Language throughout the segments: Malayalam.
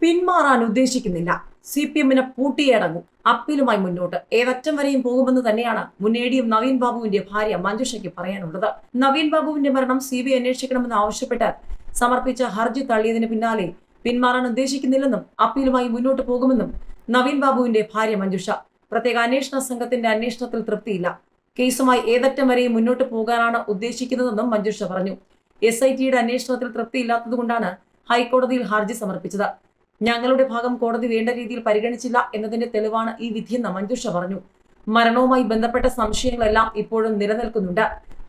പിന്മാറാൻ ഉദ്ദേശിക്കുന്നില്ല. സി പി എമ്മിന് പൂട്ടിയടങ്ങും. അപ്പീലുമായി മുന്നോട്ട്. ഏതറ്റം വരെയും പോകുമെന്ന് തന്നെയാണ് മുന്നേടിയും നവീൻ ബാബുവിന്റെ ഭാര്യ മഞ്ജുഷയ്ക്ക് പറയാനുള്ളത്. നവീൻ ബാബുവിന്റെ മരണം സി ബി ഐ അന്വേഷിക്കണമെന്ന് ആവശ്യപ്പെട്ട് സമർപ്പിച്ച ഹർജി തള്ളിയതിന് പിന്നാലെ പിന്മാറാൻ ഉദ്ദേശിക്കുന്നില്ലെന്നും അപ്പീലുമായി മുന്നോട്ട് പോകുമെന്നും നവീൻ ബാബുവിന്റെ ഭാര്യ മഞ്ജുഷ. പ്രത്യേക അന്വേഷണ സംഘത്തിന്റെ അന്വേഷണത്തിൽ തൃപ്തിയില്ല. കേസുമായി ഏതറ്റം വരെയും മുന്നോട്ട് പോകാനാണ് ഉദ്ദേശിക്കുന്നതെന്നും മഞ്ജുഷ പറഞ്ഞു. എസ് ഐ ടിയുടെ അന്വേഷണത്തിൽ തൃപ്തിയില്ലാത്തതുകൊണ്ടാണ് ഹൈക്കോടതിയിൽ ഹർജി സമർപ്പിച്ചത്. ഞങ്ങളുടെ ഭാഗം കോടതി വേണ്ട രീതിയിൽ പരിഗണിച്ചില്ല എന്നതിന്റെ തെളിവാണ് ഈ വിധിയെന്ന് മഞ്ജുഷ പറഞ്ഞു. മരണവുമായി ബന്ധപ്പെട്ട സംശയങ്ങളെല്ലാം ഇപ്പോഴും നിലനിൽക്കുന്നുണ്ട്.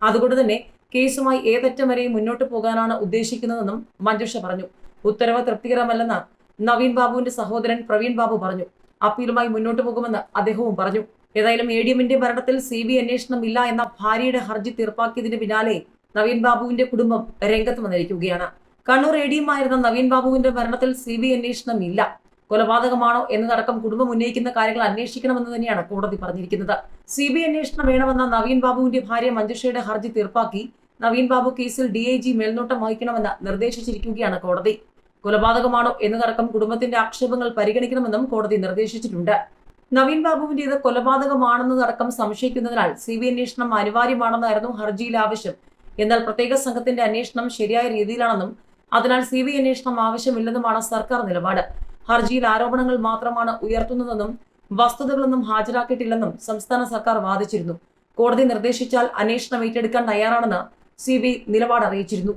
അതുകൊണ്ട് തന്നെ കേസുമായി ഏതറ്റം വരെയും മുന്നോട്ട് പോകാനാണ് ഉദ്ദേശിക്കുന്നതെന്നും മഞ്ജുഷ പറഞ്ഞു. ഉത്തരവ് തൃപ്തികരമല്ലെന്ന് നവീൻ ബാബുവിന്റെ സഹോദരൻ പ്രവീൺ ബാബു പറഞ്ഞു. അപ്പീലുമായി മുന്നോട്ട് പോകുമെന്ന് അദ്ദേഹവും പറഞ്ഞു. ഏതായാലും എ ഡി എമ്മിന്റെ മരണത്തിൽ സി ബി അന്വേഷണം ഇല്ല എന്ന ഭാര്യയുടെ ഹർജി തീർപ്പാക്കിയതിന് പിന്നാലെ നവീൻ ബാബുവിന്റെ കുടുംബം രംഗത്ത് വന്നിരിക്കുകയാണ്. കണ്ണൂർ എ ഡിയുമായിരുന്ന നവീൻ ബാബുവിന്റെ മരണത്തിൽ സി ബി അന്വേഷണം ഇല്ല കൊലപാതകമാണോ എന്നതടക്കം കുടുംബം ഉന്നയിക്കുന്ന കാര്യങ്ങൾ അന്വേഷിക്കണമെന്ന് തന്നെയാണ് കോടതി പറഞ്ഞിരിക്കുന്നത്. സി ബി അന്വേഷണം വേണമെന്ന നവീൻ ബാബുവിന്റെ ഭാര്യ മഞ്ജുഷയുടെ ഹർജി തീർപ്പാക്കി നവീൻ ബാബു കേസിൽ ഡി ഐ ജി മേൽനോട്ടം വഹിക്കണമെന്ന് നിർദ്ദേശിച്ചിരിക്കുകയാണ് കോടതി. കൊലപാതകമാണോ എന്നതടക്കം കുടുംബത്തിന്റെ ആക്ഷേപങ്ങൾ പരിഗണിക്കണമെന്നും കോടതി നിർദ്ദേശിച്ചിട്ടുണ്ട്. നവീൻ ബാബുവിന്റേത് കൊലപാതകമാണെന്നതടക്കം സംശയിക്കുന്നതിനാൽ സി ബി അന്വേഷണം അനിവാര്യമാണെന്നായിരുന്നു ഹർജിയിൽ ആവശ്യം എന്നാൽ പ്രത്യേക സംഘത്തിന്റെ അന്വേഷണം ശരിയായ രീതിയിലാണെന്നും അതിനാൽ സി ബി അന്വേഷണം ആവശ്യമില്ലെന്നുമാണ് സർക്കാർ നിലപാട്. ഹർജിയിൽ ആരോപണങ്ങൾ മാത്രമാണ് ഉയർത്തുന്നതെന്നും വസ്തുതകളൊന്നും ഹാജരാക്കിയിട്ടില്ലെന്നും സംസ്ഥാന സർക്കാർ വാദിച്ചിരുന്നു. കോടതി നിർദ്ദേശിച്ചാൽ അന്വേഷണം ഏറ്റെടുക്കാൻ തയ്യാറാണെന്ന് സി ബി നിലപാട് അറിയിച്ചിരുന്നു.